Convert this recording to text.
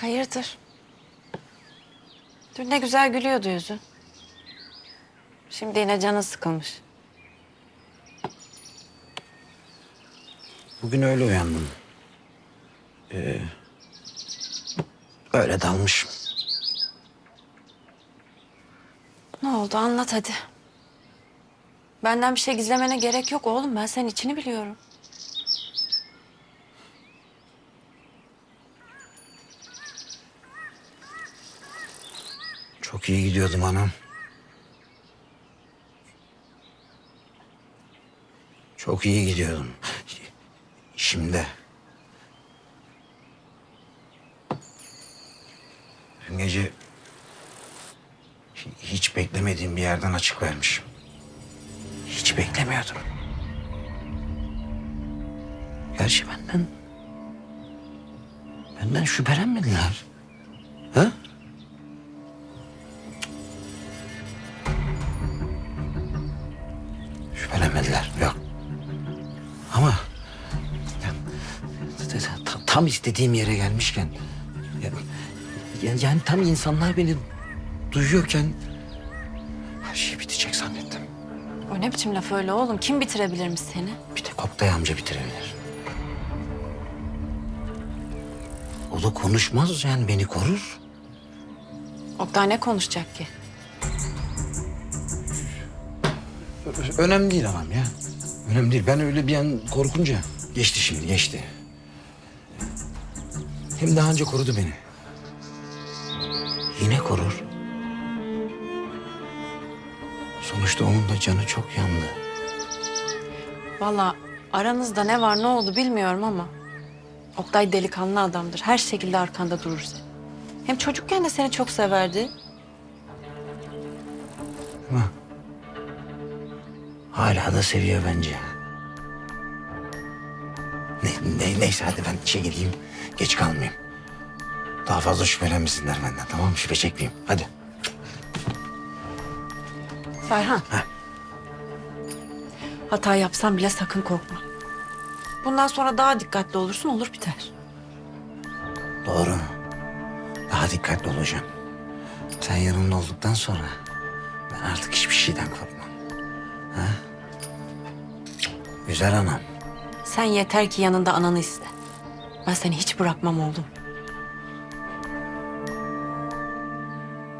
Hayırdır? Dün ne güzel gülüyordu yüzü. Şimdi yine canı sıkılmış. Bugün öyle uyandım. Ee, öyle dalmışım. Ne oldu anlat hadi. Benden bir şey gizlemene gerek yok oğlum. Ben senin içini biliyorum. Çok iyi gidiyordum anam. Çok iyi gidiyordum. Şimdi. Dün gece hiç beklemediğim bir yerden açık vermişim. Hiç beklemiyordum. Gerçi benden... Benden şüphelenmediler. Ha? Şüphelenmediler. Yok. Ama ta- tam istediğim yere gelmişken ya- yani tam insanlar beni duyuyorken her şey bitecek zannettim. O ne biçim laf öyle oğlum? Kim bitirebilirmiş seni? Bir tek Oktay amca bitirebilir. O da konuşmaz yani beni korur. Oktay ne konuşacak ki? Önemli değil anam ya. Önemli değil. Ben öyle bir an korkunca geçti şimdi geçti. Hem daha önce korudu beni. Yine korur. Sonuçta onun da canı çok yandı. Vallahi aranızda ne var ne oldu bilmiyorum ama... Oktay delikanlı adamdır. Her şekilde arkanda durur senin. Hem çocukken de seni çok severdi. Hala da seviyor bence. Ne, ne- neyse hadi ben işe gideyim. Geç kalmayayım. Daha fazla şüphelenmesinler benden tamam mı? Şüphe çekmeyeyim. Hadi. Ferhan. Hata yapsan bile sakın korkma. Bundan sonra daha dikkatli olursun olur biter. Doğru. Daha dikkatli olacağım. Sen yanımda olduktan sonra ben artık hiçbir şeyden korkmam. Güzel anam. Sen yeter ki yanında ananı iste. Ben seni hiç bırakmam oğlum.